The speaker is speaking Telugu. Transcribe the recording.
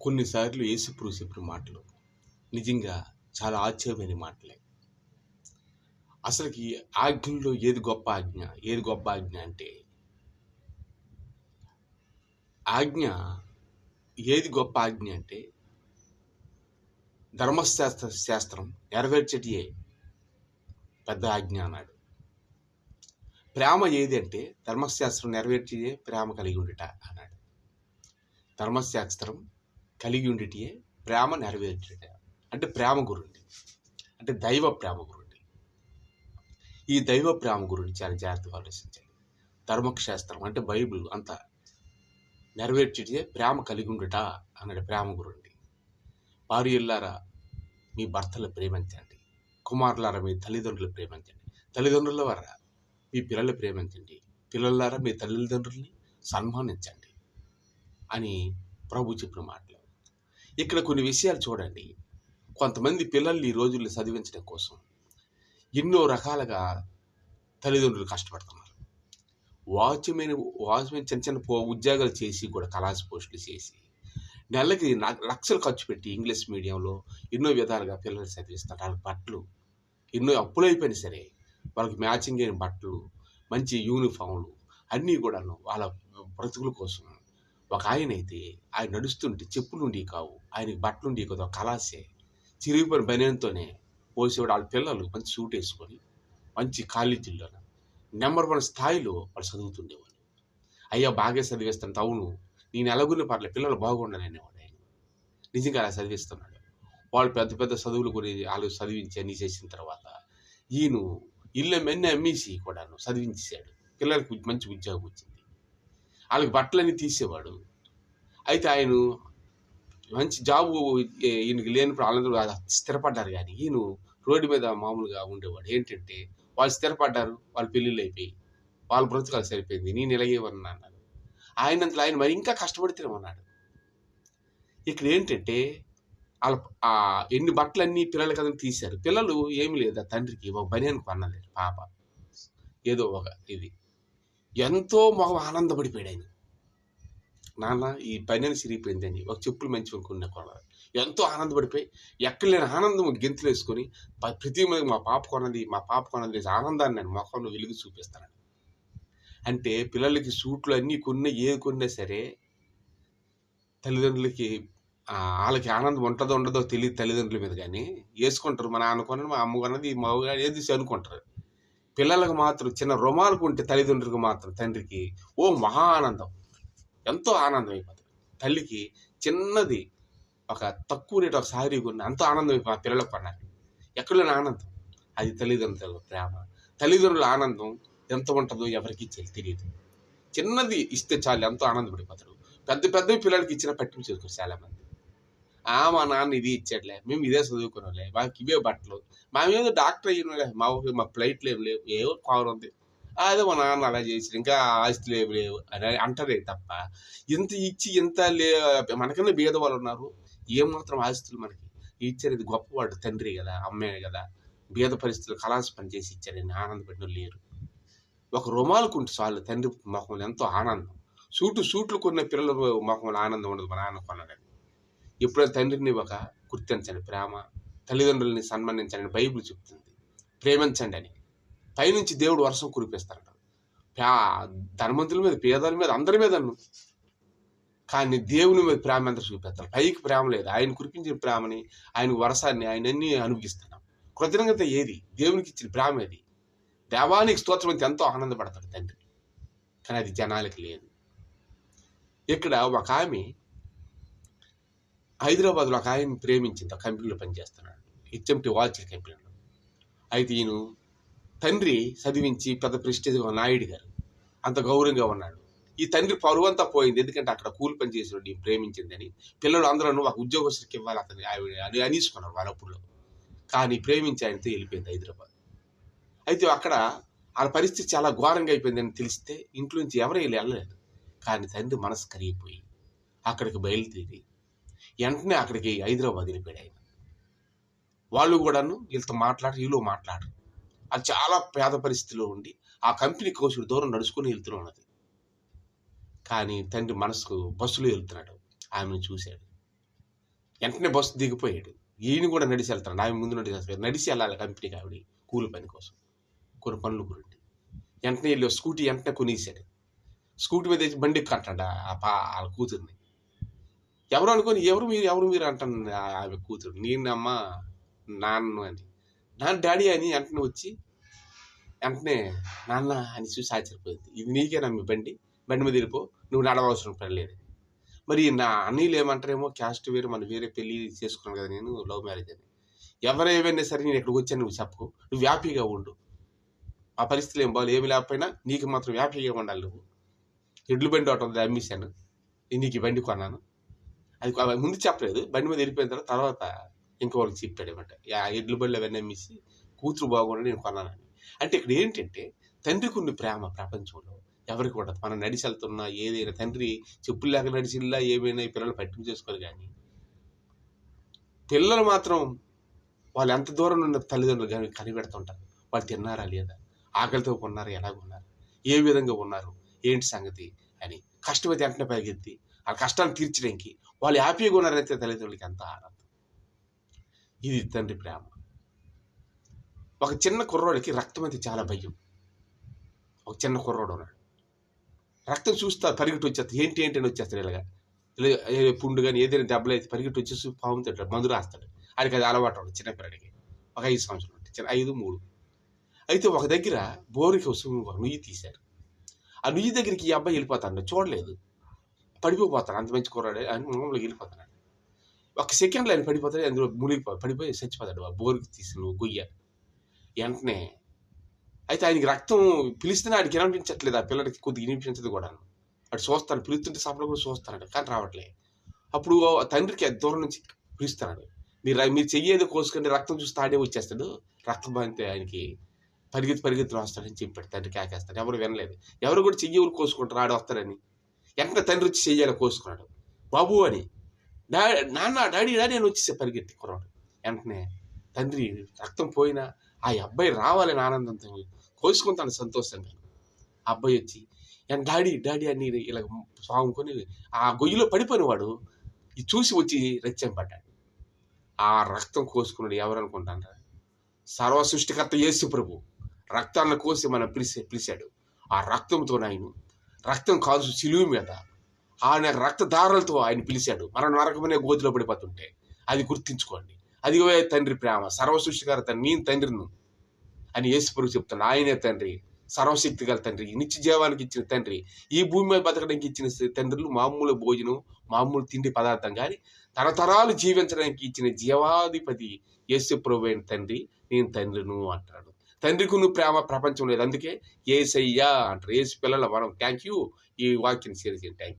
కొన్నిసార్లు ఏసుప్రూ చెప్పిన మాటలు నిజంగా చాలా ఆశ్చర్యమైన మాటలే. అసలుకి ఆజ్ఞల్లో ఏది గొప్ప ఆజ్ఞ? ఏది గొప్ప ఆజ్ఞ అంటే ఆజ్ఞ ఏది గొప్ప ఆజ్ఞ అంటే ధర్మశాస్త్ర శాస్త్రం నెరవేర్చటియే పెద్ద ఆజ్ఞ అన్నాడు. ప్రేమ ఏది అంటే ధర్మశాస్త్రం నెరవేర్చే ప్రేమ కలిగి ఉండుట అన్నాడు. ధర్మశాస్త్రం కలిగి ఉండిటియే ప్రేమ నెరవేర్చుట అంటే ప్రేమ గురుండి. అంటే దైవ ప్రేమ గురుండి. ఈ దైవ ప్రేమ గురించి చాలా జాగ్రత్తగా ఆలోచించాలి ధర్మశాస్త్రం అంటే బైబిల్ అంతా నెరవేర్చుటే ప్రేమ కలిగి ఉండుట అన్నాడు ప్రేమ గురుండి. భార్యలారా మీ భర్తలు ప్రేమించండి. కుమారులారా మీ తల్లిదండ్రులు ప్రేమించండి. తల్లిదండ్రుల వారా మీ పిల్లలు ప్రేమించండి. పిల్లలారా మీ తల్లిదండ్రుల్ని సన్మానించండి అని ప్రభు చెప్పిన మాటలు. ఇక్కడ కొన్ని విషయాలు చూడండి. కొంతమంది పిల్లల్ని ఈ రోజుల్లో చదివించడం కోసం ఎన్నో రకాలుగా తల్లిదండ్రులు కష్టపడుతున్నారు. వాచ్మెన్ వాచ్మెన్ చిన్న చిన్న పో- ఉద్యోగాలు చేసి కూడా కళాశ పోస్టులు చేసి నెలకి లక్షలు ఖర్చు పెట్టి ఇంగ్లీష్ మీడియంలో ఎన్నో విధాలుగా పిల్లల్ని చదివిస్తారు. వాళ్ళ బట్టలు ఎన్నో అప్పులు అయిపోయినా సరే వాళ్ళకి మ్యాచింగ్ అయిన బట్టలు మంచి యూనిఫామ్లు అన్నీ కూడాను వాళ్ళ బ్రతుకుల కోసం ఒక ఆయన అయితే ఆయన నడుస్తుంటే చెప్పులుండి కావు. ఆయనకి బట్టలుండి కదా. కలాసే చిరిగిపోయిన బనియంతోనే పోసేవాడు వాళ్ళ పిల్లలు మంచి సూట్ వేసుకొని మంచి కాలేజీల్లో నెంబర్ వన్ స్థాయిలో వాళ్ళు చదువుతుండేవాళ్ళు. అయ్యా బాగా చదివేస్తాను. అవును. నేను ఎలాగున్న పర్లేదు పిల్లలు బాగుండాలనేవాడు ఆయన. నిజంగా అలా చదివిస్తున్నాడు. వాళ్ళు పెద్ద పెద్ద చదువులు కొని వాళ్ళు చదివించి అన్ని చేసిన తర్వాత ఈయన ఇల్లు అన్నీ అమ్మేసి కూడాను చదివించేశాడు. పిల్లలకు మంచి ఉద్యోగం వచ్చింది. వాళ్ళకి బట్టలన్నీ తీసేవాడు. అయితే ఆయన మంచి జాబు ఈయనకి లేనప్పుడు వాళ్ళందరూ స్థిరపడ్డారు కానీ ఈయన రోడ్డు మీద మామూలుగా ఉండేవాడు. ఏంటంటే వాళ్ళు స్థిరపడ్డారు వాళ్ళ పెళ్ళిళ్ళు అయిపోయి వాళ్ళ బ్రతకాలు సరిపోయింది నేను ఇలాగేవన్నా అన్నాడు. ఆయనంతలో ఆయన మరి ఇంకా కష్టపడితేనేమన్నాడు ఇక్కడ ఏంటంటే వాళ్ళ ఎన్ని బట్టలన్నీ పిల్లల కదా తీశారు. పిల్లలు ఏమి లేదు ఆ తండ్రికి ఒక బనియానికి పన్నలేదు పాప. ఏదో ఒక ఇది. ఎంతో మొహం ఆనందపడిపోయాడు ఆయన. నాన్న ఈ పని సిరిగిపోయింది అని ఒక చెప్పులు మంచిగా కొన్న కొనాలి ఎంతో ఆనందపడిపోయి ఎక్కడ లేని ఆనందం గెంతులు వేసుకొని ప్రతి మంది మా పాప కొన్నది మా పాప కొన్నది ఆనందాన్ని నేను మొఖంలో వెలుగు చూపిస్తానని అంటే పిల్లలకి సూట్లు అన్నీ కొన్నా ఏది కొన్నా సరే తల్లిదండ్రులకి వాళ్ళకి ఆనందం ఉంటుందో ఉండదో తెలియదు తల్లిదండ్రుల మీద కానీ. వేసుకుంటారు. మా నాన్న కొన్నది మా అమ్మ కొన్నది మా ఏది అనుకుంటారు. పిల్లలకు మాత్రం చిన్న రుమాలకు ఉంటే తల్లిదండ్రులకు మాత్రం తండ్రికి ఓ మహా ఆనందం. ఎంతో ఆనందం అయిపోతుంది తల్లికి చిన్నది ఒక తక్కువ రేటు ఒక సారీ కొన్న ఎంతో ఆనందం అయిపోయి ఆ పిల్లలకు కొన్నారు ఎక్కడ ఆనందం? అది తల్లిదండ్రుల ప్రేమ. తల్లిదండ్రుల ఆనందం ఎంత ఉంటుందో ఎవరికి ఇచ్చేది తెలియదు. చిన్నది ఇస్తే చాలు ఎంతో ఆనందపడిపోతారు. పెద్ద పెద్ద పిల్లలకి ఇచ్చిన పట్టించుకోరు చాలా మంది ఆ మా నాన్న ఇది ఇచ్చాడులే మేము ఇదే చదువుకున్నాంలే మాకు ఇవే బట్టలు మా మీద డాక్టర్ అయ్యినా మా ఊరికి మా ఫ్లైట్లు ఏం లేవు ఏవో కావడం ఉంది. అదే మా నాన్న అలా చేసి ఇంకా ఆస్తులు ఏమి లేవు అని అంటారే తప్ప ఇంత ఇచ్చి ఇంత లే మనకన్నా బీద వాళ్ళు ఉన్నారు ఏమాత్రం ఆస్తులు మనకి? ఇచ్చేది గొప్పవాడు తండ్రి కదా అమ్మాయి కదా బీద పరిస్థితులు కలాసి పనిచేసి ఇచ్చారని ఆనందపడిన లేరు. ఒక రుమాలుకుంటే చాలు తండ్రి మొహంలో ఎంతో ఆనందం. సూటు సూట్లు కొన్న పిల్లల మొహంలో ఆనందం ఉండదు మా నాన్న కొన్నాడని. ఎప్పుడైనా తండ్రిని ఒక గుర్తించండి ప్రేమ తల్లిదండ్రుల్ని సన్మానించండి బైబిల్ చెప్తుంది. ప్రేమించండి అని. పైనుంచి దేవుడు వర్షం కురిపిస్తాడు ప్రా ధనవంతుల మీద పేదల మీద అందరి మీద కానీ దేవుని మీద ప్రేమ ఎంత చూపిస్తారు. పైకి ప్రేమ లేదు. ఆయన కురిపించిన ప్రేమని ఆయన వర్షాన్ని ఆయన అన్ని అనుభవిస్తున్నాం. కృతజ్ఞత ఏది? దేవునికి ఇచ్చిన ప్రేమ ఏది? దేవానికి స్తోత్రం అయితే ఎంతో ఆనందపడతాడు తండ్రి. కానీ అది జనాలకి లేదు. ఇక్కడ ఒక ఆమె హైదరాబాద్లో ఒక ఆయన ప్రేమించింది ఆ కంపెనీలో పనిచేస్తున్నాడు. హెచ్ఎంటి వాచ్ కంపెనీలో. అయితే ఈయన తండ్రి చదివించి పెద్ద ప్రెస్టేజ్గా నాయుడు గారు అంత గౌరవంగా ఉన్నాడు. ఈ తండ్రి పరువంతా పోయింది. ఎందుకంటే అక్కడ కూలి పని చేసినట్టు ఈయన ప్రేమించిందని. పిల్లలు అందరూ ఒక ఉద్యోగస్తుడికి ఇవ్వాలి అతని ఆవిడ అని అనేసుకున్నారు వాళ్ళప్పుడు కానీ ప్రేమించి ఆయనతో వెళ్ళిపోయింది హైదరాబాద్. అయితే అక్కడ వాళ్ళ పరిస్థితి చాలా ఘోరంగా అయిపోయిందని తెలిస్తే ఇంట్లో నుంచి ఎవరు వెళ్ళి వెళ్ళలేదు. కానీ తండ్రి మనసు కరిగిపోయి అక్కడికి బయలుదేరి వెంటనే అక్కడికి హైదరాబాద్ వెళ్ళిపోయాడు ఆయన వాళ్ళు కూడాను వీళ్ళతో మాట్లాడి వీళ్ళు మాట్లాడరు అది చాలా పేద పరిస్థితిలో ఉండి ఆ కంపెనీ కోసుడు దూరం నడుచుకుని వెళ్తూ ఉన్నది. కానీ తండ్రి మనసుకు బస్సులో వెళ్తున్నాడు. ఆమెను చూశాడు. వెంటనే బస్సు దిగిపోయాడు. ఈయన కూడా నడిచి వెళ్తాడు ఆమె ముందు నడిచి వెళ్తాడు నడిచి వెళ్ళాలి కంపెనీకి ఆవిడ కూలి పని కోసం. కొన్ని పనులు గురించి వెంటనే వెళ్ళి స్కూటీ వెంటనే కొనేసాడు. స్కూటీ మీద బండి కట్టాడు ఆ పా వాళ్ళ కూతుర్ని. ఎవరు అనుకొని ఎవరు మీరు ఎవరు మీరు అంటాను ఆమె కూతురు. నేను అమ్మ నాన్న అని. నాన్న డాడీ అని వెంటనే వచ్చి వెంటనే నాన్న అని చూసి ఆశ్చర్యపోయింది. ఇది నీకేనా మీ బండి. బండి మీద వెళ్ళిపో. నువ్వు నడవలసిన పని లేదు. మరి నా అన్నీలు ఏమంటారేమో క్యాస్ట్ వేరు మన వేరే పెళ్ళి చేసుకున్నాను కదా నేను లవ్ మ్యారేజ్ అని. ఎవరు ఏమైనా సరే నేను ఇక్కడికి వచ్చాను నువ్వు చెప్పు నువ్వు హ్యాపీగా ఉండు. ఆ పరిస్థితులు ఏం బాగాలి ఏమి లేకపోయినా నీకు మాత్రం హ్యాపీగా ఉండాలి నువ్వు. ఎడ్లు బండి ఒకటి ఉంది అమ్మేశాను. నీకు ఈ బండి కొన్నాను. అది ముందు చెప్పలేదు. బండి మీద వెళ్ళిపోయిన తర్వాత తర్వాత ఇంకోళ్ళకి చెప్పాడు అనమాట. ఆ బళ్ళు అవన్నీ అమ్మేసి కూతురు బాగుండి నేను కొన్నానని. అంటే ఇక్కడ ఏంటంటే తండ్రికి ఉన్న ప్రేమ ప్రపంచంలో ఎవరికి ఉండదు. మనం నడిచి వెళ్తున్నా ఏదైనా తండ్రి చెప్పులు లేక నడిచిల్లా ఏమైనా ఈ పిల్లలు పట్టింపు చేసుకోరు కానీ పిల్లలు మాత్రం వాళ్ళు ఎంత దూరం ఉన్న తల్లిదండ్రులు కానీ కనిపెడుతుంటారు. వాళ్ళు తిన్నారా లేదా? ఆకలితో ఉన్నారు ఎలాగ ఉన్నారు ఏ విధంగా ఉన్నారు? ఏంటి సంగతి అని కష్టమైతే వెంటనే పరిగెత్తి ఆ కష్టాన్ని తీర్చడానికి వాళ్ళు హ్యాపీగా ఉన్నారైతే తల్లిదండ్రులకి ఎంత ఆనందం. ఇది తండ్రి ప్రేమ. ఒక చిన్న కుర్రోడికి రక్తం అయితే చాలా భయం. ఒక చిన్న కుర్రోడు ఉన్నాడు. రక్తం చూస్తా పరిగెట్టి వచ్చేస్తాడు ఏంటి ఏంటి అని వచ్చేస్తాడు ఇలాగా. ఇలా పుండు కానీ ఏదైనా దెబ్బలు అయితే పరిగెట్టి వచ్చేసి పాము తింటాడు మందు రాస్తాడు. ఆయనకి అది అలవాటు ఉంటుంది చిన్నపిల్లడికి. ఒక ఐదు సంవత్సరాలు ఉంటుంది చిన్న ఐదు మూడు. అయితే ఒక దగ్గర బోరికి వస్తుంది ఒక నుయ్యి తీశారు ఆ నుయ్యి దగ్గరికి ఈ అబ్బాయి వెళ్ళిపోతాడు చూడలేదు. పడిపోతాడు. అంత మంచి కుర్రాడే. అని మామూలుగా వెళ్ళిపోతున్నాడు ఒక సెకండ్లో ఆయన పడిపోతాడు. అందులో మునిగిపో పడిపోయి చచ్చిపోతాడు ఆ బోరుకి తీసిన గొయ్య. వెంటనే అయితే ఆయనకి రక్తం పిలిస్తేనే ఆడికి వినిపించట్లేదు. ఆ పిల్లడికి కొద్దిగా వినిపించదు కూడా అటు చూస్తాను. పిలుస్తుంటే సపలు కూడా చూస్తాడు కానీ రావట్లే. అప్పుడు తండ్రికి దూరం నుంచి పిలుస్తున్నాడు. మీరు మీరు చెయ్యేది కోసుకుంటే రక్తం చూస్తే ఆడే వచ్చేస్తాడు. రక్తం బాగితే ఆయనకి పరిగెత్తి పరిగెత్తులు వస్తాడని చెప్పాడు. తండ్రి కాకేస్తాడు. ఎవరు వినలేదు. ఎవరు కూడా చెయ్యి కోసుకుంటారు. ఆడు వస్తాడని. వెంటనే తండ్రి వచ్చి చెయ్యాలి కోసుకున్నాడు. బాబు అని. డా నాన్న డాడీ డాడీ అని వచ్చేసే పరిగెత్తి కుర్రాడు. వెంటనే తండ్రి రక్తం పోయినా ఆ అబ్బాయి రావాలని ఆనందంతో కోసుకుంటాను సంతోషంగా. ఆ అబ్బాయి వచ్చి "ఏం డాడీ డాడీ అని ఇలా సాగుకొని ఆ గొయ్యిలో పడిపోయిన వాడు ఇది చూసి వచ్చి రచ్చం పడ్డాడు ఆ రక్తం కోసుకున్నాడు ఎవరు అనుకుంటాను సర్వ సృష్టికర్త యేసు ప్రభు రక్తాన్ని కోసి మనం పిలిచే పిలిచాడు. ఆ రక్తంతో ఆయన రక్తం కాదు సిలువు మీద. ఆయన రక్తధారలతో ఆయన పిలిచాడు. మనం నరకమనే గోతిలో పడిపోతుంటే అది గుర్తించుకోండి. అది తండ్రి ప్రేమ సర్వ తండ్రి నేను తండ్రిను అని యేసుప్రభు చెప్తాను ఆయనే తండ్రి సర్వశక్తి గల తండ్రి నిత్య జీవానికి ఇచ్చిన తండ్రి ఈ భూమి మీద బతకడానికి ఇచ్చిన తండ్రులు మామూలు భోజనం మామూలు తిండి పదార్థం కానీ తరతరాలు జీవించడానికి ఇచ్చిన జీవాధిపతి యేసు ప్రభు అయిన తండ్రి నేను తండ్రిను అంటాడు. తండ్రికి నువ్వు ప్రేమ ప్రపంచం లేదు. అందుకే ఏసయ్యా అంటారు. ఏసు పిల్లల మనం థ్యాంక్ యూ ఈ వాక్యం షేర్ థ్యాంక్ థ్యాంక్